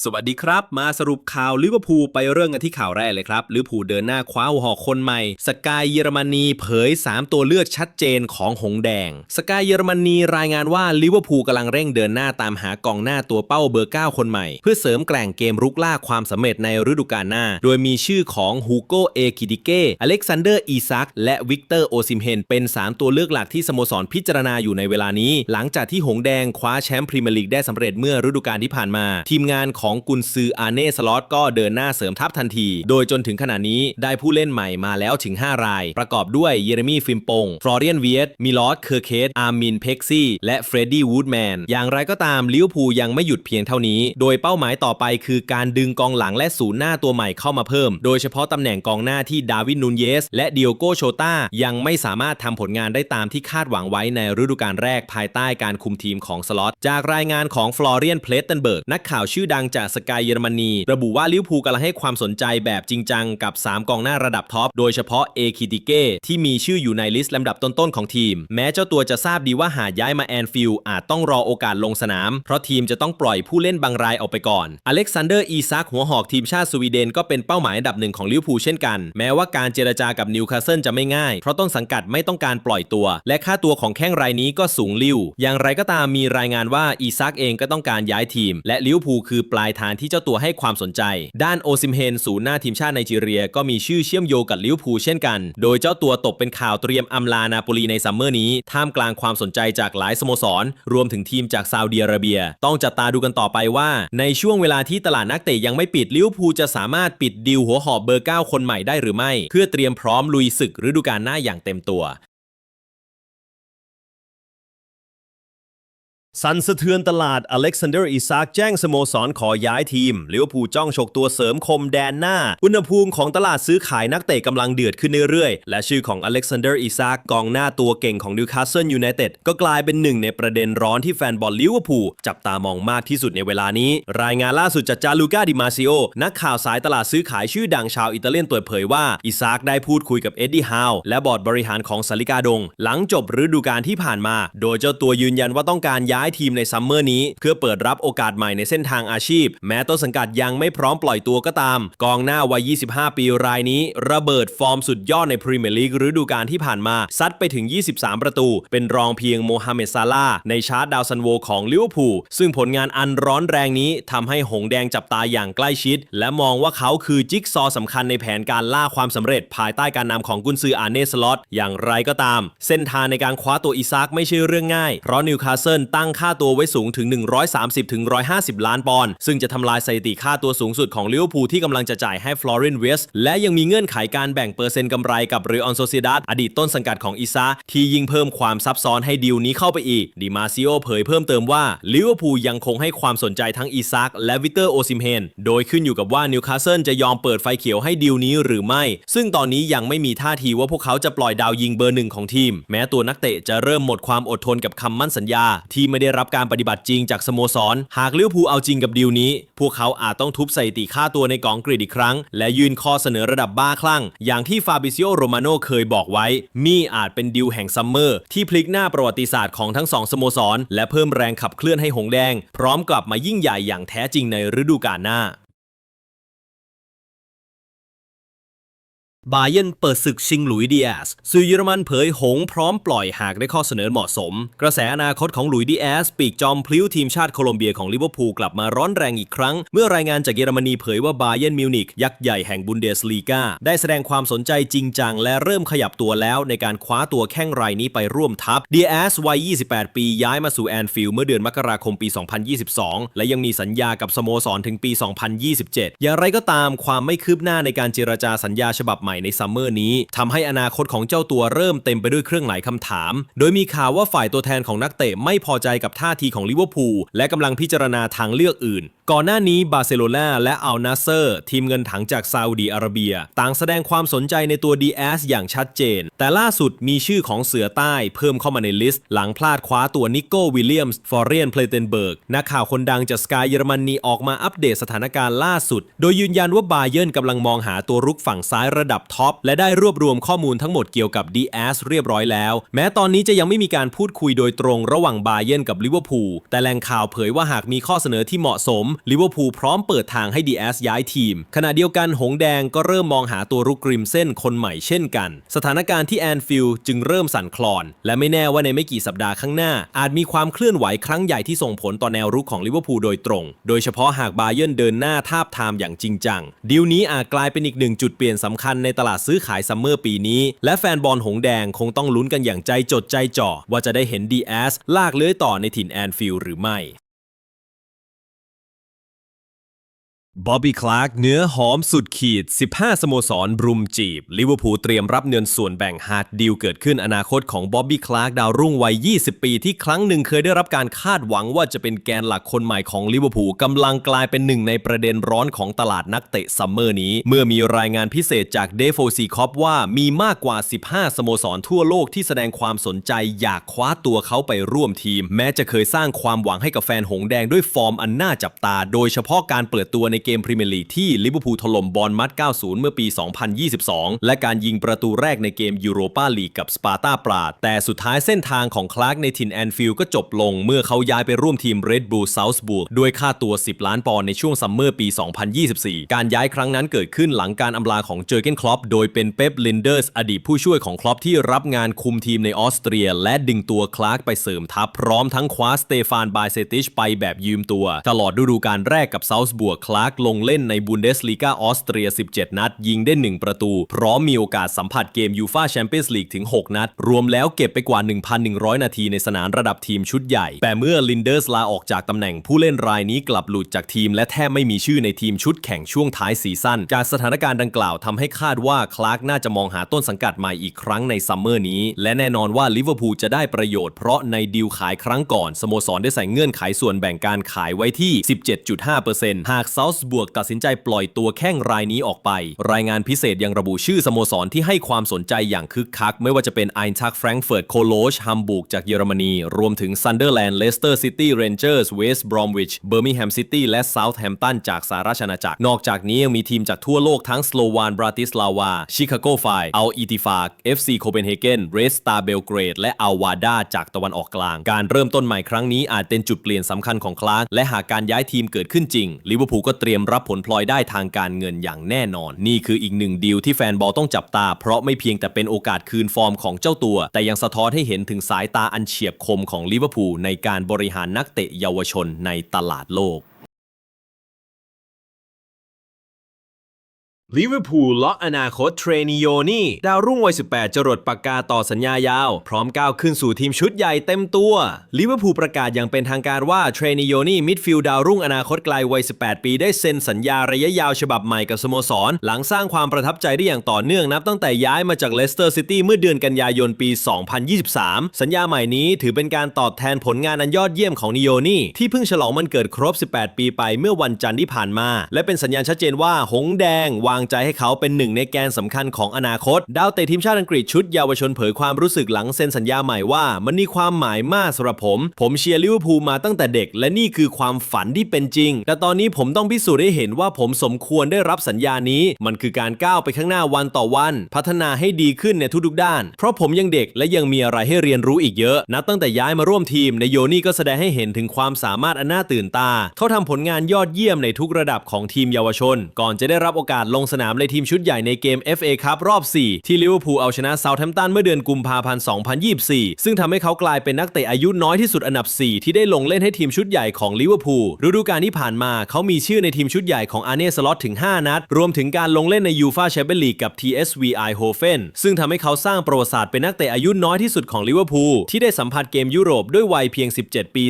สวัสดีครับ มาสรุปข่าวลิเวอร์พูลไปเรื่องกันที่ข่าวแรกเลยครับลิเวอร์พูลเดินหน้าคว้าหัวหอกคนใหม่ สกายเยอรมนีเผย 3 ตัวเลือกชัดเจนของหงแดง สกายเยอรมนีรายงานว่าลิเวอร์พูลกำลังเร่งเดินหน้าตามหากองหน้าตัวเป้าเบอร์ 9 คนใหม่ เพื่อเสริมแกร่งเกมรุกล่าความสำเร็จในฤดูกาลหน้า โดยมีชื่อของฮูโกเอคิดิเกอเล็กซานเดอร์อีซักและวิกเตอร์โอซิมเฮนเป็น 3 ตัวเลือกหลักที่สโมสรพิจารณาอยู่ในเวลานี้ หลังจากที่หงแดงคว้าแชมป์พรีเมียร์ลีกได้สำเร็จเมื่อฤดูกาลที่ผ่านมาทีมงานของกุนซืออาเน่สล็อตก็เดินหน้าเสริมทัพทันที โดยจนถึงขณะนี้ได้ผู้เล่นใหม่มาแล้วถึง 5 ราย ประกอบด้วยเยเรมีฟิมปง ฟลอเรียนเวียตมิลอสเคอร์เคสอาร์มินเพ็กซี่ และเฟรดดี้วูดแมน อย่างไรก็ตามลิเวอร์พูลยังไม่หยุดเพียงเท่านี้ โดยเป้าหมายต่อไปคือการดึงกองหลังและศูนย์หน้าตัวใหม่เข้ามาเพิ่ม โดยเฉพาะตำแหน่งกองหน้าที่ดาวินนูนเยส และเดิโอโกโชตายังไม่สามารถทำผลงานได้ตามที่คาดหวังไว้ในฤดูกาลแรกภายใต้การคุมทีมของสล็อตจากรายงานของฟลอเรียนเพลตเทนเบิร์กนักข่าวชื่อดังจากสกายเยอรมนี ระบุว่าลิเวอร์พูลกำลังให้ความสนใจแบบจริงจังกับ 3 กองหน้าระดับท็อป โดยเฉพาะเอคิติเก้ที่มีชื่ออยู่ในลิสต์ลำดับต้นๆของทีม แม้เจ้าตัวจะทราบดีว่าหากย้ายมาแอนฟิลด์อาจต้องรอโอกาสลงสนาม เพราะทีมจะต้องปล่อยผู้เล่นบางรายออกไปก่อน อเล็กซานเดอร์อีซักหัวหอกทีมชาติสวีเดนก็เป็นเป้าหมายอันดับหนึ่งของลิเวอร์พูลเช่นกัน แม้ว่าการเจรจากับนิวคาสเซิลจะไม่ง่าย เพราะต้นสังกัดไม่ต้องการปล่อยตัว และค่าตัวของแข้งรายนี้ก็สูงลิ่ว อย่างไรก็ตามมีรายงานว่าอีซักเองก็ต้องการย้ายทีม และลิเวอร์พูลคือปลายทางที่เจ้าตัวให้ความสนใจ ด้านโอซิมเฮนศูนย์หน้าทีมชาติไนจีเรีย ก็มีชื่อเชื่อมโยงกับลิเวอร์พูลเช่นกัน โดยเจ้าตัวตกเป็นข่าวเตรียมอำลานาโปลีในซัมเมอร์นี้ ท่ามกลางความสนใจจากหลายสโมสร รวมถึงทีมจากซาอุดิอาระเบีย ต้องจับตาดูกันต่อไปว่า ในช่วงเวลาที่ตลาดนักเตะยังไม่ปิดลิเวอร์พูลจะสามารถปิดดีลหัวหอบเบอร์ 9 คนใหม่ได้หรือไม่ เพื่อเตรียมพร้อมลุยศึกฤดูกาลหน้าอย่างเต็มตัว สันสะเทือนตลาดอเล็กซานเดอร์อิซากแจ้งสโมสรขอย้ายทีมลิเวอร์พูลจ้องฉกตัวเสริมคมแดนหน้า อุณหภูมิของตลาดซื้อขายนักเตะกำลังเดือดขึ้นเรื่อยๆ และชื่อของอเล็กซานเดอร์อิซากกองหน้าตัวเก่งของนิวคาสเซิลยูไนเต็ดก็กลายเป็นหนึ่งในประเด็นร้อนที่แฟนบอลลิเวอร์พูลจับตามองมากที่สุดในเวลานี้ รายงานล่าสุดจากจาลูก้าดิมาซิโอนักข่าวสายตลาดซื้อขายชื่อดังชาวอิตาเลียนเปิดเผยว่าอิซากได้พูดคุยกับเอ็ดดี้ฮาวและบอร์ดบริหารของสาลิกาดง หลังจบฤดูกาลที่ผ่านมา โดยเจ้าตัวยืนยันว่าต้องการย้ายทีมในซัมเมอร์นี้ เพื่อเปิดรับโอกาสใหม่ในเส้นทางอาชีพ แม้ต้นสังกัดยังไม่พร้อมปล่อยตัวก็ตาม กองหน้าวัย 25 ปีรายนี้ ระเบิดฟอร์มสุดยอดในพรีเมียร์ลีกฤดูกาลที่ผ่านมา ซัดไปถึง 23 ประตู เป็นรองเพียงโมฮัมเหม็ดซาลาในชาร์ตดาวซันโวของลิเวอร์พูลซึ่งผลงานอันร้อนแรงนี้ทำให้หงแดงจับตาอย่างใกล้ชิด และมองว่าเขาคือจิ๊กซอว์สำคัญในแผนการล่าความสำเร็จ ภายใต้การนำของกุนซืออาร์เนสล็อตอย่างไรก็ตาม เส้นทางในการคว้าตัวอิซากไม่ใช่เรื่องง่าย เพราะนิวคาสเซิลตั้งค่าตัวไว้สูงถึง 130ถึง150 ล้านปอนด์ซึ่งจะทำลายสถิติค่าตัวสูงสุดของลิเวอร์พูลที่กำลังจะจ่ายให้ฟลอเรนเวสและยังมีเงื่อนไขการแบ่งเปอร์เซ็นต์กำไรกับเรออนโซเซดัสอดีตต้นสังกัดของอิซาที่ยิ่งเพิ่มความซับซ้อนให้ดีลนี้เข้าไปอีกดิมาซิโอเผยเพิ่มเติมว่าลิเวอร์พูลยังคงให้ความสนใจทั้งอิซากและวิเตอร์โอซิมเฮนโดยขึ้นอยู่กับว่านิวคาสเซิลจะยอมเปิดไฟเขียวให้ดีลนี้หรือไม่ ซึ่งตอนนี้ยังไม่มีท่าทีว่าพวกเขาจะปล่อยดาวยิงเบอร์หนึ่งของทีม แม้ตัวนักเตะจะเริ่มหมดความอดทนกับคำมั่นสัญญาที่ไม่ได้รับการปฏิบัติจริงจากสโมสร หากลิเวอร์พูลเอาจริงกับดีลนี้ พวกเขาอาจต้องทุบสถิติค่าตัวในกองกรีดอีกครั้ง และยื่นข้อเสนอระดับบ้าคลั่ง อย่างที่ฟาบิซิโอโรมาโนเคยบอกไว้มีอาจเป็นดีลแห่งซัมเมอร์ ที่พลิกหน้าประวัติศาสตร์ของทั้งสองสโมสร และเพิ่มแรงขับเคลื่อนให้หงแดง พร้อมกลับมายิ่งใหญ่อย่างแท้จริงในฤดูกาลหน้า บาเยนเปิดศึกชิงหลุยดีแอสสื่อเยอรมันเผยหงพร้อมปล่อยหากได้ข้อเสนอเหมาะสม กระแสอนาคตของหลุยดีแอสปีกจอมพลิ้วทีมชาติโคลอมเบียของลิเวอร์พูลกลับมาร้อนแรงอีกครั้ง เมื่อรายงานจากเยอรมนีเผยว่าบาเยนมิวนิกยักษ์ใหญ่แห่งบุนเดสลีกาได้แสดงความสนใจจริงจัง และเริ่มขยับตัวแล้วในการคว้าตัวแข้งรายนี้ไปร่วมทัพดีแอสวัย 28 ปีย้ายมาสู่แอนฟิลด์เมื่อเดือนมกราคมปี 2022 และยังมีสัญญากับสโมสรถึงปี 2027 อย่างไรก็ตามความไม่คืบหน้าในการเจรจาสัญญาฉบับใหม่ในซัมเมอร์นี้ทำให้อนาคตของเจ้าตัวเริ่มเต็มไปด้วยเครื่องหมายคำถาม โดยมีข่าวว่าฝ่ายตัวแทนของนักเตะไม่พอใจกับท่าทีของลิเวอร์พูลและกำลังพิจารณาทางเลือกอื่น ก่อนหน้านี้บาร์เซโลนาและอัลนาเซอร์ ทีมเงินถังจากซาอุดีอาระเบีย ต่างแสดงความสนใจในตัวดีแอสอย่างชัดเจน แต่ล่าสุดมีชื่อของเสือใต้เพิ่มเข้ามาในลิสต์ หลังพลาดคว้าตัวนิโก้วิลเลียมส์ฟอร์เรียนเพลเทนเบิร์กนักข่าวคนดังจากสกายเยอรมนีออกมาอัปเดตสถานการณ์ล่าสุด โดยยืนยันว่าบาเยิร์นกำลังมองหาตัวรุกฝั่งซ้ายระดับท็อปและได้รวบรวมข้อมูลทั้งหมดเกี่ยวกับดีแอสเรียบร้อยแล้ว แม้ตอนนี้จะยังไม่มีการพูดคุยโดยตรงระหว่างบาเยิร์นกับลิเวอร์พูลแต่แหล่งข่าวเผยว่าหากมีข้อเสนอที่เหมาะสมลิเวอร์พูลพร้อมเปิดทางให้ดีแอสย้ายทีม ขณะเดียวกันหงแดงก็เริ่มมองหาตัวรุกริมเส้นคนใหม่เช่นกัน สถานการณ์ที่แอนฟิลด์จึงเริ่มสั่นคลอน และไม่แน่ว่าในไม่กี่สัปดาห์ข้างหน้า อาจมีความเคลื่อนไหวครั้งใหญ่ที่ส่งผลต่อแนวรุกของลิเวอร์พูลโดยตรง โดยเฉพาะหากบาเยิร์นเดินหน้าทาบทามอย่างจริงจังดีลนี้อาจกลายเป็นอีกหนึ่งจุดเปลี่ยนสำคัญในตลาดซื้อขายซัมเมอร์ปีนี้ และแฟนบอลหงแดงคงต้องลุ้นกันอย่างใจจดใจจ่อว่าจะได้เห็นดีแอสลากเลื้อยต่อในถิ่นแอนฟิลด์หรือไม่ บ๊อบบี้คลาร์กเนื้อหอมสุดขีด 15 สโมสรบรุมจีบ ลิเวอร์พูลเตรียมรับเงินส่วนแบ่งฮาร์ดดีลเกิดขึ้นอนาคตของบ๊อบบี้คลาร์กดาวรุ่งวัย 20 ปีที่ครั้งหนึ่งเคยได้รับการคาดหวังว่าจะเป็นแกนหลักคนใหม่ของลิเวอร์พูลกำลังกลายเป็นหนึ่งในประเด็นร้อนของตลาดนักเตะซัมเมอร์นี้ เมื่อมีรายงานพิเศษจากเดฟโฟซีคอปว่ามีมากกว่า 15 สโมสรทั่วโลกที่แสดงความสนใจอยากคว้าตัวเขาไปร่วมทีม แม้จะเคยสร้างความหวังให้กับแฟนหงแดงด้วยฟอร์มอันน่าจับตา โดยเฉพาะการเปิดตัวในเกมพรีเมียร์ลีกที่ลิเวอร์พูลถล่มบอลมัด 90 เมื่อปี 2022 และการยิงประตูแรกในเกมยูโรปาลีกกับสปาร์ตาปราด แต่สุดท้ายเส้นทางของคลาร์กในถิ่นแอนฟิลด์ก็จบลง เมื่อเขาย้ายไปร่วมทีมเรดบูลเซาท์บุกด้วยค่าตัว 10 ล้านปอนด์ในช่วงซัมเมอร์ปี 2024 การย้ายครั้งนั้นเกิดขึ้นหลังการอำลาของเจอร์เกนคลอปโดยเป็นเป๊ปลินเดอร์สอดีตผู้ช่วยของคลอปที่รับงานคุมทีมในออสเตรีย และดึงตัวคลาร์กไปเสริมทัพพร้อมทั้งคว้าสเตฟานบายเซติชไปแบบยืมตัว ตลอดฤดูกาลแรกกับเซาท์บุกคลาร์กลงเล่นในบุนเดสลีกาออสเตรีย 17 นัด ยิงได้ 1 ประตู พร้อมมีโอกาสสัมผัสเกมยูฟาแชมเปี้ยนส์ลีกถึง 6 นัด รวมแล้วเก็บไปกว่า 1,100 นาทีในสนามระดับทีมชุดใหญ่ แต่เมื่อลินเดอร์สลาออกจากตำแหน่งผู้เล่นรายนี้กลับหลุดจากทีม และแทบไม่มีชื่อในทีมชุดแข่งช่วงท้ายซีซั่นจากสถานการณ์ดังกล่าวทำให้คาดว่าคลาร์กน่าจะมองหาต้นสังกัดใหม่อีกครั้งในซัมเมอร์นี้ และแน่นอนว่าลิเวอร์พูลจะได้ประโยชน์เพราะในดีลขายครั้งก่อนสโมสรได้ใส่เงื่อนไขส่วนแบ่งการขายไว้ที่ 17.5%หากเซาท์บวกตัดสินใจปล่อยตัวแข้งรายนี้ออกไป รายงานพิเศษยังระบุชื่อสโมสรที่ให้ความสนใจอย่างคึกคัก ไม่ว่าจะเป็นไอน์ทักแฟรงก์เฟิร์ตโคโลชฮัมบูร์กจากเยอรมนี รวมถึงซันเดอร์แลนด์เลสเตอร์ซิตี้เรนเจอร์สเวสต์บรอมวิชเบอร์มิงแฮมซิตี้และเซาท์แฮมป์ตันจากสหราชอาณาจักรนอกจากนี้ยังมีทีมจากทั่วโลกทั้งสโลวานบราติสลาวาชิคาโกไฟอัลอีติฟากเอฟซีโคเปนเฮเกนเรสตาเบลเกรดและอัลวาดาจากตะวันออกกลาง การเริ่มต้นใหม่ครั้งนี้อาจเป็นจุดเปลี่ยนสำคัญของคลาร์กและหากการย้ายทีมเกิดขึ้นจริงลิเวอร์พูลก็เตรียมรับผลพลอยได้ทางการเงินอย่างแน่นอน นี่คืออีกหนึ่งดีลที่แฟนบอลต้องจับตา เพราะไม่เพียงแต่เป็นโอกาสคืนฟอร์มของเจ้าตัว แต่ยังสะท้อนให้เห็นถึงสายตาอันเฉียบคมของลิเวอร์พูลในการบริหารนักเตะเยาวชนในตลาดโลก ลิเวอร์พูลเลาะอนาคตเทรนิโยนี่ ดาวรุ่งวัย 18 จรดปากกาต่อสัญญายาว พร้อมก้าวขึ้นสู่ทีมชุดใหญ่เต็มตัวลิเวอร์พูลประกาศอย่างเป็นทางการว่าเทรนิโยนี่มิดฟิลด์ดาวรุ่งอนาคตไกลวัย 18 ปีได้เซ็นสัญญาระยะยาวฉบับใหม่กับสโมสร หลังสร้างความประทับใจได้อย่างต่อเนื่องนับตั้งแต่ย้ายมาจากเลสเตอร์ซิตี้เมื่อเดือนกันยายนปี 2023 สัญญาใหม่นี้ถือเป็นการตอบแทนผลงานอันยอดเยี่ยมของนิโยนี่ที่เพิ่งฉลองมันเกิดครบ 18 ปีไปเมื่อวันจันทร์ที่ผ่านมา และเป็นสัญญาณชัดเจนว่าหงแดงวางใจให้เขาเป็นหนึ่งในแกนสำคัญของอนาคต ดาวเตะทีมชาติอังกฤษชุดเยาวชนเผยความรู้สึกหลังเซ็นสัญญาใหม่ว่ามันมีความหมายมากสำหรับผม ผมเชียร์ลิเวอร์พูลมาตั้งแต่เด็ก และนี่คือความฝันที่เป็นจริง แต่ตอนนี้ผมต้องพิสูจน์ให้เห็นว่าผมสมควรได้รับสัญญานี้ มันคือการก้าวไปข้างหน้าวันต่อวัน พัฒนาให้ดีขึ้นในทุกๆด้าน เพราะผมยังเด็กและยังมีอะไรให้เรียนรู้อีกเยอะ นับตั้งแต่ย้ายมาร่วมทีมในโยนี่ก็แสดงให้เห็นถึงความสามารถอันน่าตื่นตา เขาทำผลงานยอดเยี่ยมในทุกระดับของทีมเยาวชน ก่อนจะได้รับโอกาสลงสนามในทีมชุดใหญ่ในเกม FA ครับรอบ 4 ที่ลิเวอร์พูลเอาชนะเซาท์แฮมป์ตันเมื่อเดือนกุมภาพันธ์ 2024 ซึ่งทำให้เขากลายเป็นนักเตะอายุน้อยที่สุดอันดับ 4 ที่ได้ลงเล่นให้ทีมชุดใหญ่ของลิเวอร์พูลฤดูกาลที่ผ่านมาเขามีชื่อในทีมชุดใหญ่ของอาร์เน่สล็อตถึง 5 นัด รวมถึงการลงเล่นในยูฟาแชมเปี้ยนลีกกับ TSV Eindhoven ซึ่งทำให้เขาสร้างประวัติศาสตร์เป็นนักเตะอายุน้อยที่สุดของลิเวอร์พูลที่ได้สัมผัสเกมยุโรปด้วยวัยเพียง 17 ปี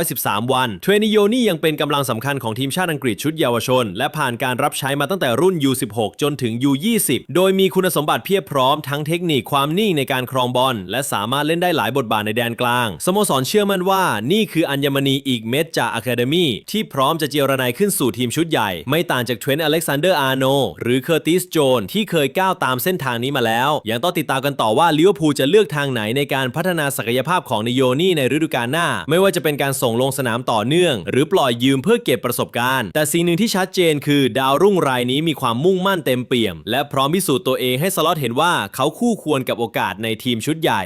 213 วัน เทรนิโยนี่ยังเป็นกำลังสำคัญของทีมชาติอังกฤษชุดเยาวชน และผ่านการรับใช้มาตั้งแต่รุ่น U16 จนถึง U20 โดยมีคุณสมบัติเพียบพร้อมทั้งเทคนิคความนิ่งในการครองบอลและสามารถเล่นได้หลายบทบาทในแดนกลาง สโมสรเชื่อมั่นว่า นี่คืออัญมณีอีกเม็ดจากอะคาเดมีที่พร้อมจะเจรนายขึ้นสู่ทีมชุดใหญ่ ไม่ต่างจากเทรนต์อเล็กซานเดอร์อาร์โนหรือเคอร์ติสโจนที่เคยก้าวตามเส้นทางนี้มาแล้ว ยังต้องติดตามกันต่อว่าลิเวอร์พูลจะเลือกทางไหนในการพัฒนาศักยภาพของนิโยนี่ในฤดูกาลหน้า ไม่ว่าจะเป็นการส่งลงสนามต่อเนื่อง หรือปล่อยยืมเพื่อเก็บประสบการณ์ แต่สิ่งหนึ่งที่ชัดเจนคือดาวรุ่งรายนี้มีความมุ่งมั่นเต็มเปี่ยม และพร้อมพิสูจน์ตัวเองให้สล็อตเห็นว่าเขาคู่ควรกับโอกาสในทีมชุดใหญ่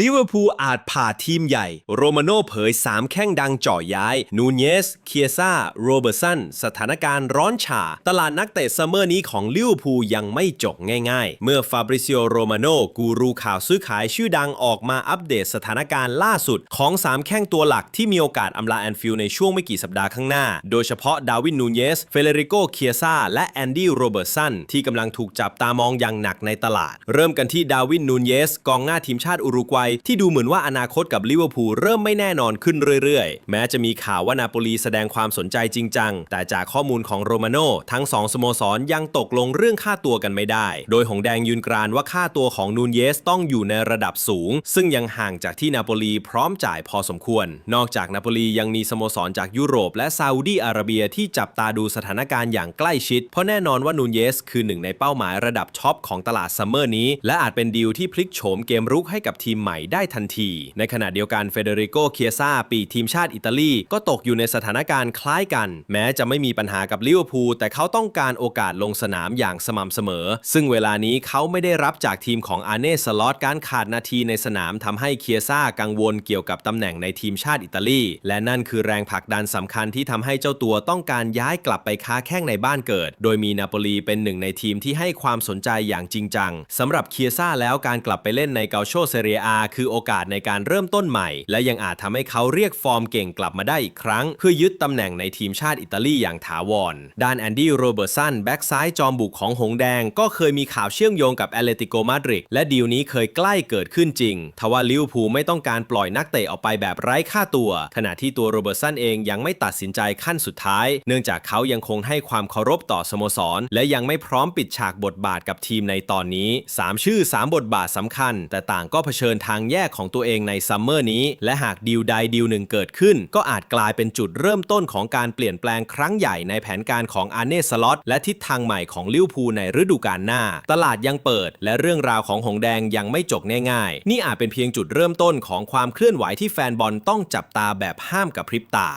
ลิเวอร์พูลอาจผ่าทีมใหญ่ โรมาโน่เผย 3 แข้งดังจ่อย้าย นูเนส เคียซ่าโรเบอร์สัน สถานการณ์ร้อนฉา ตลาดนักเตะซัมเมอร์นี้ของลิเวอร์พูลยังไม่จบง่ายๆ เมื่อฟาบริซิโอ โรมาโน่กูรูข่าวซื้อขายชื่อดังออกมาอัปเดตสถานการณ์ล่าสุด ของ 3 แข้งตัวหลักที่มีโอกาสอำลาแอนฟิลด์ในช่วงไม่กี่สัปดาห์ข้างหน้า โดยเฉพาะดาวิน นูเนส เฟเดริโก เคียซ่าและแอนดี้ โรเบอร์สันที่กำลังถูกจับตามองอย่างหนักในตลาด เริ่มกันที่ดาวิน นูเนส กองหน้าทีมชาติอุรุกวัยที่ดูเหมือนว่าอนาคตกับลิเวอร์พูลเริ่มไม่แน่นอนขึ้นเรื่อยๆ แม้จะมีข่าวว่านาโปลีแสดงความสนใจจริงจัง แต่จากข้อมูลของโรมาโน่ทั้งสองสโมสรยังตกลงเรื่องค่าตัวกันไม่ได้ โดยหงแดงยืนกรานว่าค่าตัวของนูนเยสต้องอยู่ในระดับสูง ซึ่งยังห่างจากที่นาโปลีพร้อมจ่ายพอสมควร นอกจากนาโปลียังมีสโมสรจากยุโรป และซาอุดีอาระเบียที่จับตาดูสถานการณ์อย่างใกล้ชิด เพราะแน่นอนว่านูนเยสคือหนึ่งในเป้าหมายระดับท็อปของตลาดซัมเมอร์นี้ และอาจเป็นดีลที่พลิกโฉมเกมรุกให้กับทีมหม่ได้ทันที ในขณะเดียวกันเฟเดริโกเคียซาปีทีมชาติอิตาลีก็ตกอยู่ในสถานการณ์คล้ายกัน แม้จะไม่มีปัญหากับลิเวอร์พูลแต่เขาต้องการโอกาสลงสนามอย่างสม่ำเสมอ ซึ่งเวลานี้เขาไม่ได้รับจากทีมของอาเน่สล็อตการขาดนาทีในสนามทำให้เคียซ่ากังวลเกี่ยวกับตำแหน่งในทีมชาติอิตาลี และนั่นคือแรงผลักดันสำคัญที่ทำให้เจ้าตัวต้องการย้ายกลับไปค้าแข้งในบ้านเกิด โดยมีนาโปลีเป็นหนึ่งในทีมที่ให้ความสนใจอย่างจริงจังสำหรับเคียซ่าแล้วการกลับไปเล่นในเกาโชเซเรียอาคือโอกาสในการเริ่มต้นใหม่ และยังอาจทำให้เขาเรียกฟอร์มเก่งกลับมาได้อีกครั้ง เพื่อยึดตำแหน่งในทีมชาติอิตาลีอย่างถาวร ด้านแอนดี้โรเบอร์สันแบ็กซ้ายจอมบุกของหงแดง ก็เคยมีข่าวเชื่อมโยงกับแอตเลติโกมาดริดและดีลนี้เคยใกล้เกิดขึ้นจริง ทว่าลิเวอร์พูลไม่ต้องการปล่อยนักเตะออกไปแบบไร้ค่าตัว ขณะที่ตัวโรเบอร์สันเองยังไม่ตัดสินใจขั้นสุดท้าย เนื่องจากเขายังคงให้ความเคารพต่อสโมสร และยังไม่พร้อมปิดฉากบทบาทกับทีมในตอนนี้ 3 ชื่อ 3 บทบาทสำคัญ แต่ต่างก็เผชิญทางแยกของตัวเองในซัมเมอร์นี้ และหากดีลใดดีลหนึ่งเกิดขึ้น ก็อาจกลายเป็นจุดเริ่มต้นของการเปลี่ยนแปลงครั้งใหญ่ในแผนการของอาร์เน่สล็อตและทิศทางใหม่ของลิวพูในฤดูกาลหน้า ตลาดยังเปิด และเรื่องราวของหงแดงยังไม่จบง่ายๆ นี่อาจเป็นเพียงจุดเริ่มต้นของความเคลื่อนไหวที่แฟนบอลต้องจับตาแบบห้ามกับพริบตา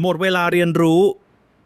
หมดเวลาเรียนรู้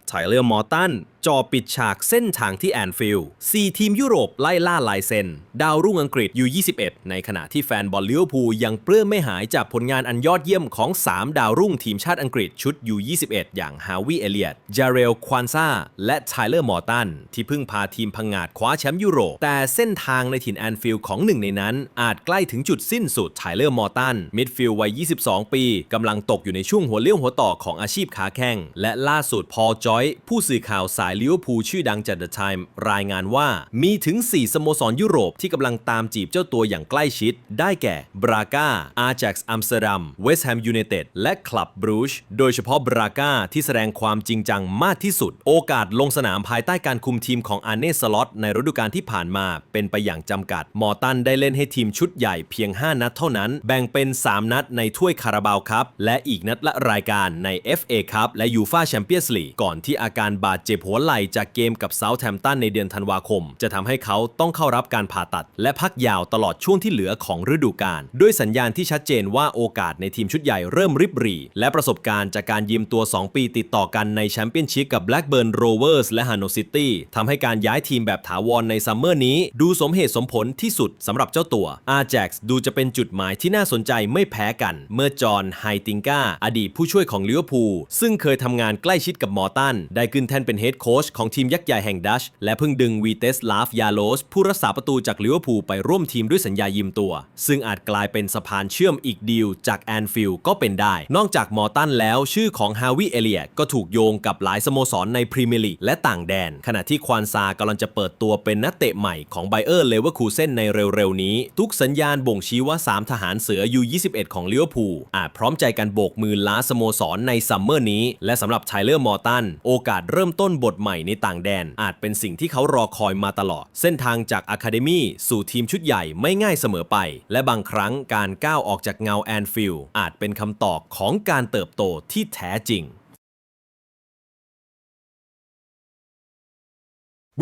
ไทเลอร์มอร์ตัน จอปิดฉากเส้นทางที่แอนฟิลด์4ทีมยุโรปไล่ล่าลายเซนดาวรุ่งอังกฤษยู21ในขณะที่แฟนบอลลิเวอร์พูลยังเปลื้มไม่หายจากผลงานอันยอดเยี่ยมของ 3 ดาวรุ่งทีมชาติอังกฤษชุดยู21อย่างฮาวิเอเลียตจาเรลควานซาและไทเลอร์มอร์ตัน ที่เพิ่งพาทีมพังงาดคว้าแชมป์ยุโรป แต่เส้นทางในถิ่นแอนฟิลด์ของหนึ่งในนั้น อาจใกล้ถึงจุดสิ้นสุดไทเลอร์มอร์ตันมิดฟิลด์วัย 22 ปีกำลังตกอยู่ในช่วงหัวเลี้ยวหัวต่อของอาชีพขาแข้งและล่าสุดพอจอยผู้สื่อข่าวสายลิเวอร์พูลชื่อดังจาก The Time รายงานว่ามีถึง 4 สโมสรยุโรปที่กำลังตามจีบเจ้าตัวอย่างใกล้ชิด ได้แก่บราก้าอาร์ a x อัมสเตอร์ดัมเวสต์แฮมยูไนเต็ดและคลับบรูชโดยเฉพาะบราก้าที่แสดงความจริงจังมากที่สุด โอกาสลงสนามภายใต้การคุมทีมของอาร์เน่สล็อตในฤดูกาลที่ผ่านมา เป็นไปอย่างจำกัด มอตันได้เล่นให้ทีมชุดใหญ่เพียง 5 นัดเท่านั้น แบ่งเป็น 3 นัดในถ้วยคาราบาวครับ และอีกนัดละรายการใน FA ครับและยูฟาแชมเปี้ยนส์ลีกก่อนที่อาการบาดเจ็บหัวไหล่จากเกมกับเซาท์แฮมป์ตันในเดือนธันวาคม จะทำให้เขาต้องเข้ารับการผ่าตัด และพักยาวตลอดช่วงที่เหลือของฤดูกาลด้วยสัญญาณที่ชัดเจนว่าโอกาสในทีมชุดใหญ่เริ่มริบหรี่ และประสบการณ์จากการยืมตัว 2 ปีติดต่อกันในแชมเปี้ยนชิพกับ Blackburn Rovers และ h a n o v e r City ทำให้การย้ายทีมแบบถาวรในซัมเมอร์นี้ ดูสมเหตุสมผลที่สุดสำหรับเจ้าตัว Ajax ดูจะเป็นจุดหมายที่น่าสนใจไม่แพ้กัน เมื่อจอห์นไฮติงกาอดีตผู้ช่วยของลิเวอร์พูลซึ่งเคยทำงานใกล้ชิดกับมอร์ตันได้ขึ้นแท่นเป็นเฮดโคชของทีมยักษ์ใหญ่แห่งดัช และเพิ่งดึงวีเตสลาฟยาโลสผู้รักษาประตูจากลิเวอร์พูลไปร่วมทีมด้วยสัญญายืมตัว ซึ่งอาจกลายเป็นสะพานเชื่อมอีกดีลจากแอนฟิลด์ก็เป็นได้ นอกจากมอร์ตันแล้วชื่อของฮาวิเอเลียก็ถูกโยงกับหลายสโมสรในพรีเมียร์ลีกและต่างแดน ขณะที่ควานซากำลังจะเปิดตัวเป็นนักเตะใหม่ของไบเออร์เลเวอร์คูเซนในเร็วๆนี้ ทุกสัญญาณบ่งชี้ว่า 3 ทหารเสือยู21 ของลิเวอร์พูลอาจพร้อมใจกันโบกมือล้าสโมสรในซัมเมอร์นี้ และสำหรับไทเลอร์มอร์ตันโอกาสเริ่มต้นบทใหม่ในต่างแดน อาจเป็นสิ่งที่เขารอคอยมาตลอด เส้นทางจากอะคาเดมีสู่ทีมชุดใหญ่ไม่ง่ายเสมอไป และบางครั้งการก้าวออกจากเงาแอนฟิลด์อาจเป็นคำตอบของการเติบโตที่แท้จริง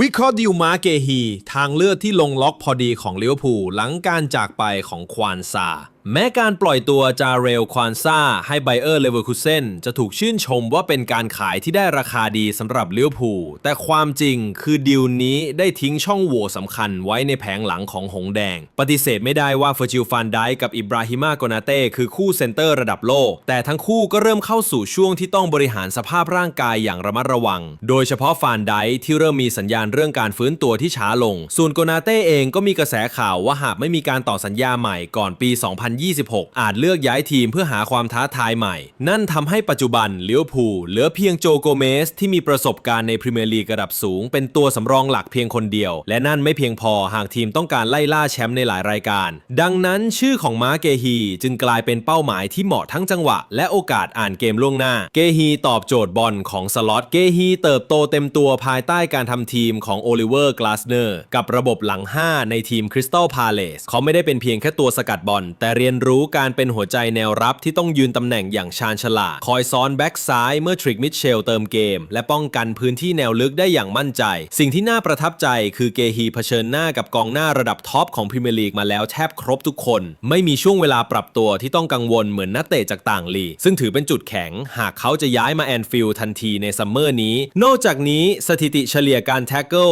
วิเคราะห์ดิวมาเกฮี ทางเลือกที่ลงล็อกพอดีของลิเวอร์พูลหลังการจากไปของควานซาแม้การปล่อยตัวจาเรลควานซาให้ไบเออร์เลเวอร์คูเซนจะถูกชื่นชมว่าเป็นการขายที่ได้ราคาดีสำหรับเลิเวอร์พูลแต่ความจริงคือดีลนี้ได้ทิ้งช่องโหว่สำคัญไว้ในแผงหลังของหงแดง ปฏิเสธไม่ได้ว่าเฟอร์จิลฟานไดกับอิบราฮิมาโกนาเต้คือคู่เซนเตอร์ระดับโลก แต่ทั้งคู่ก็เริ่มเข้าสู่ช่วงที่ต้องบริหารสภาพร่างกายอย่างระมัดระวัง โดยเฉพาะฟานไดที่เริ่มมีสัญญาณเรื่องการฟื้นตัวที่ช้าลง ส่วนโกนาเต้เองก็มีกระแสข่าวว่าหากไม่มีการต่อสัญญาใหม่ก่อนปี2026 อาจเลือกย้ายทีมเพื่อหาความท้าทายใหม่ นั่นทำให้ปัจจุบันเลิเวอร์พูลเหลือเพียงโจโกเมส ที่มีประสบการณ์ในพรีเมียร์ลีกระดับสูง เป็นตัวสำรองหลักเพียงคนเดียว และนั่นไม่เพียงพอหากทีมต้องการไล่ล่าแชมป์ในหลายรายการ ดังนั้นชื่อของมาเกฮีจึงกลายเป็นเป้าหมายที่เหมาะทั้งจังหวะ และโอกาสอ่านเกมล่วงหน้า เกฮีตอบโจทย์บอลของสล็อตเกฮีเติบโตเต็มตัวภายใต้การทำทีมของโอลิเวอร์กลาสเนอร์กับระบบหลัง 5 ในทีมคริสตัลพาเลสเขาไม่ได้เป็นเพียงแค่ตัวสกัดบอลแต่เรียนรู้การเป็นหัวใจแนวรับที่ต้องยืนตำแหน่งอย่างชาญฉลาด คอยซ้อนแบ็กซ้ายเมื่อทริกมิทเชลเติมเกม และป้องกันพื้นที่แนวลึกได้อย่างมั่นใจ สิ่งที่น่าประทับใจคือเกฮีเผชิญหน้ากับกองหน้าระดับท็อปของพรีเมียร์ลีกมาแล้วแทบครบทุกคน ไม่มีช่วงเวลาปรับตัวที่ต้องกังวลเหมือนนักเตะจากต่างลีกซึ่งถือเป็นจุดแข็ง หากเขาจะย้ายมาแอนฟิลด์ทันทีในซัมเมอร์นี้ นอกจากนี้สถิติเฉลี่ยการแท็กเกิล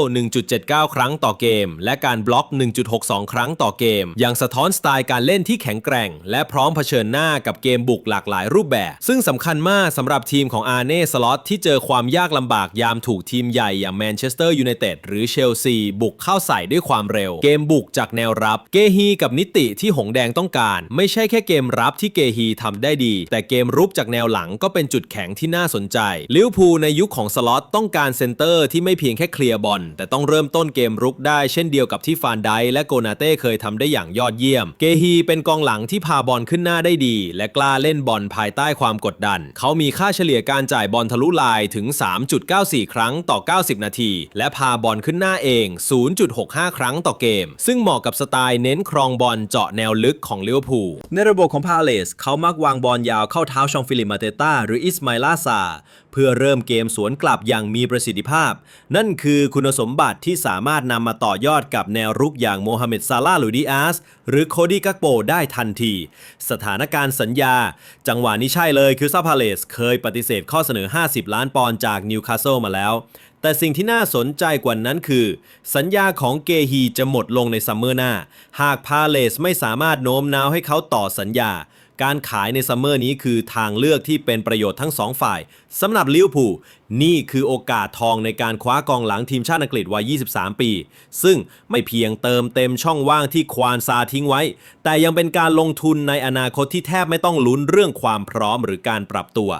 1.79 ครั้งต่อเกม และการบล็อก 1.62 ครั้งต่อเกม ยังสะท้อนสไตล์การเล่นที่แข็งแกร่ง และพร้อมเผชิญหน้ากับเกมบุกหลากหลายรูปแบบ ซึ่งสำคัญมากสำหรับทีมของอาร์เน่สล็อตที่เจอความยากลำบากยามถูกทีมใหญ่อย่างแมนเชสเตอร์ยูไนเต็ดหรือเชลซีบุกเข้าใส่ด้วยความเร็ว เกมบุกจากแนวรับ เกฮีกับนิติที่หงแดงต้องการ ไม่ใช่แค่เกมรับที่เกฮีทำได้ดี แต่เกมรุกจากแนวหลังก็เป็นจุดแข็งที่น่าสนใจลิวพูในยุคของสล็อตต้องการเซนเตอร์ที่ไม่เพียงแค่เคลียร์บอลแต่ต้องเริ่มต้นเกมรุกได้เช่นเดียวกับที่ฟานไดและโกนาเต้เคยทำได้อย่างยอดเยี่ยม เกฮีเป็นกองหลังที่พาบอลขึ้นหน้าได้ดี และกล้าเล่นบอลภายใต้ความกดดัน เขามีค่าเฉลี่ยการจ่ายบอลทะลุลายถึง 3.94 ครั้งต่อ 90 นาที และพาบอลขึ้นหน้าเอง 0.65 ครั้งต่อเกม ซึ่งเหมาะกับสไตล์เน้นครองบอลเจาะแนวลึกของลิเวอร์พูลในระบบของพาเลสเขามักวางบอลยาวเข้าเท้าชองฟิลิปมาเตต้าหรืออิสมาลาซา พื่อเริ่มเกมสวนกลับอย่างมีประสิทธิภาพ นั่นคือคุณสมบัติที่สามารถนำมาต่อยอดกับแนวรุกอย่างโมฮัมเหม็ดซาลาห์ลูดิอาสหรือโคดี้กักโปได้ทันที สถานการณ์สัญญา จังหวะนี้ใช่เลยคือซาพาเลสเคยปฏิเสธข้อเสนอ 50 ล้านปอนด์จากนิวคาสเซิลมาแล้ว แต่สิ่งที่น่าสนใจกว่านั้นคือ สัญญาของเกฮีจะหมดลงในซัมเมอร์หน้า หากพาเลสไม่สามารถโน้มน้าวให้เขาต่อสัญญา การขายในซัมเมอร์นี้คือทางเลือกที่เป็นประโยชน์ทั้งสองฝ่ายสำหรับลิเวอร์พูลนี่คือโอกาสทองในการคว้ากองหลังทีมชาติอังกฤษวัย 23 ปี ซึ่งไม่เพียงเติมเต็มช่องว่างที่ควานซาทิ้งไว้ แต่ยังเป็นการลงทุนในอนาคตที่แทบไม่ต้องลุ้นเรื่องความพร้อมหรือการปรับตัว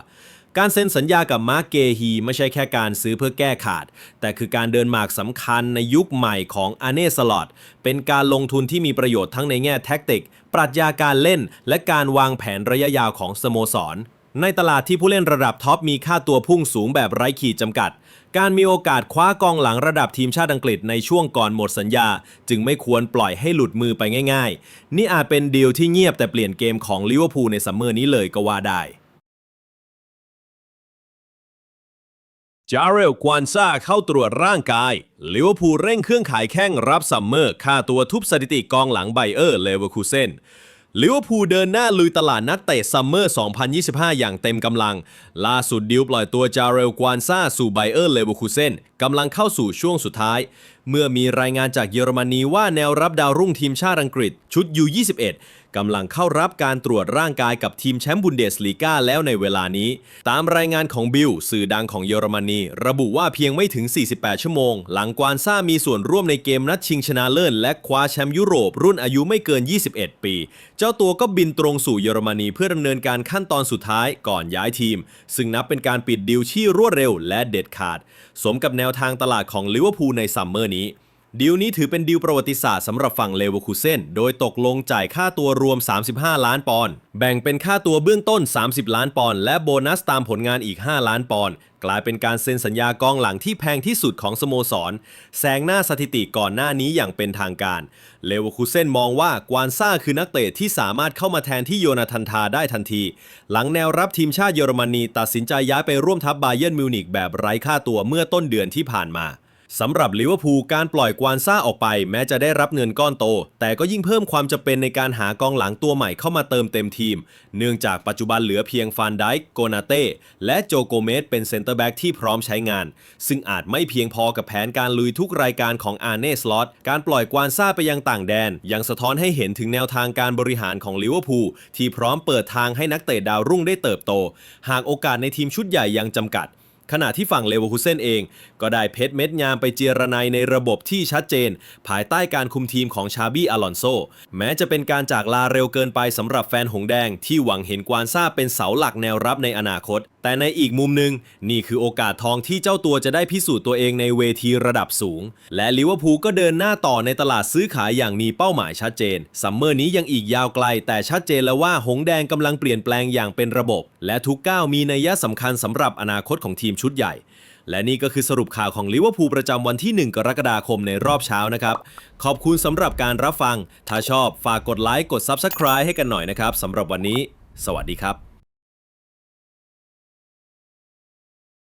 การเซ็นสัญญากับมาร์เกฮีไม่ใช่แค่การซื้อเพื่อแก้ขาด แต่คือการเดินหมากสำคัญในยุคใหม่ของอาเน่สลอตเป็นการลงทุนที่มีประโยชน์ทั้งในแง่แท็กติก ปรัชญาการเล่น และการวางแผนระยะยาวของสโมสร ในตลาดที่ผู้เล่นระดับท็อปมีค่าตัวพุ่งสูงแบบไร้ขีดจำกัด การมีโอกาสคว้ากองหลังระดับทีมชาติอังกฤษในช่วงก่อนหมดสัญญา จึงไม่ควรปล่อยให้หลุดมือไปง่าย ๆ นี่อาจเป็นดีลที่เงียบแต่เปลี่ยนเกมของลิเวอร์พูลในซัมเมอร์นี้เลยก็ว่าได้ จาเรลกวานซาเข้าตรวจร่างกายลิเวอร์พูลเร่งเครื่องขายแข้งรับซัมเมอร์ ค่าตัวทุบสถิติกองหลังไบเออร์เลเวอร์คูเซนลิเวอร์พูลเดินหน้าลุยตลาดนักเตะซัมเมอร์ 2025 อย่างเต็มกำลัง ล่าสุดดิวปล่อยตัวจาเรลกวานซาสู่ไบเออร์เลเวอร์คูเซนกำลังเข้าสู่ช่วงสุดท้าย เมื่อมีรายงานจากเยอรมนีว่าแนวรับดาวรุ่งทีมชาติอังกฤษชุด U21 กำลังเข้ารับการตรวจร่างกายกับทีมแชมป์บุนเดสลีกาแล้วในเวลานี้ ตามรายงานของบิลสื่อดังของเยอรมนี ระบุว่าเพียงไม่ถึง 48 ชั่วโมง หลังกวานซ่ามีส่วนร่วมในเกมนัดชิงชนะเลิศและคว้าแชมป์ยุโรป รุ่นอายุไม่เกิน 21 ปี เจ้าตัวก็บินตรงสู่เยอรมนีเพื่อดำเนินการขั้นตอนสุดท้ายก่อนย้ายทีม ซึ่งนับเป็นการปิดดีลที่รวดเร็วและเด็ดขาด สมกับแนวทางตลาดของลิเวอร์พูลในซัมเมอร์นี้ ดีลนี้ถือเป็นดีลประวัติศาสตร์สำหรับฝั่งเลเวอร์คูเซนโดยตกลงจ่ายค่าตัวรวม 35 ล้านปอนด์แบ่งเป็นค่าตัวเบื้องต้น 30 ล้านปอนด์และโบนัสตามผลงานอีก 5 ล้านปอนด์กลายเป็นการเซ็นสัญญากองหลังที่แพงที่สุดของสโมสร แซงหน้าสถิติก่อนหน้านี้อย่างเป็นทางการ เลเวอร์คูเซนมองว่ากวานซ่าคือนักเตะที่สามารถเข้ามาแทนที่โยนาธันทาได้ทันที หลังแนวรับทีมชาติเยอรมนีตัดสินใจย้ายไปร่วมทัพบาเยิร์นมิวนิกแบบไร้ค่าตัวเมื่อต้นเดือนที่ผ่านมา สำหรับลิเวอร์พูลการปล่อยกวานซ่าออกไป แม้จะได้รับเงินก้อนโต แต่ก็ยิ่งเพิ่มความจำเป็นในการหากองหลังตัวใหม่เข้ามาเติมเต็มทีม เนื่องจากปัจจุบันเหลือเพียงฟานไดค์โกนาเต้และโจโกเมสเป็นเซนเตอร์แบ็กที่พร้อมใช้งาน ซึ่งอาจไม่เพียงพอกับแผนการลุยทุกรายการของอาร์เนสลอตการปล่อยกวานซ่าไปยังต่างแดน ยังสะท้อนให้เห็นถึงแนวทางการบริหารของลิเวอร์พูลที่พร้อมเปิดทางให้นักเตะดาวรุ่งได้เติบโต หากโอกาสในทีมชุดใหญ่ยังจำกัด ขณะที่ฝั่งเลเวอร์คูเซนเอง ก็ได้เพชรเม็ดงามไปเจรนายในระบบที่ชัดเจน ภายใต้การคุมทีมของชาบี้อลอนโซ แม้จะเป็นการจากลาเร็วเกินไปสำหรับแฟนหงแดง ที่หวังเห็นกวานซ่าเป็นเสาหลักแนวรับในอนาคต แต่ในอีกมุมหนึ่งนี่คือโอกาสทองที่เจ้าตัวจะได้พิสูจน์ตัวเองในเวทีระดับสูง และลิเวอร์พูลก็เดินหน้าต่อในตลาดซื้อขายอย่างมีเป้าหมายชัดเจนซัมเมอร์นี้ยังอีกยาวไกล แต่ชัดเจนแล้วว่าหงแดงกำลังเปลี่ยนแปลงอย่างเป็นระบบ และทุกก้าวมีนัยสำคัญสำหรับอนาคตของทีมชุดใหญ่ และนี่ก็คือสรุปข่าวของลิเวอร์พูลประจำวันที่ 1 กรกฎาคมในรอบเช้านะครับ ขอบคุณสำหรับการรับฟัง ถ้าชอบฝากกดไลค์กด Subscribe ให้กันหน่อยนะครับสำหรับวันนี้ สวัสดีครับ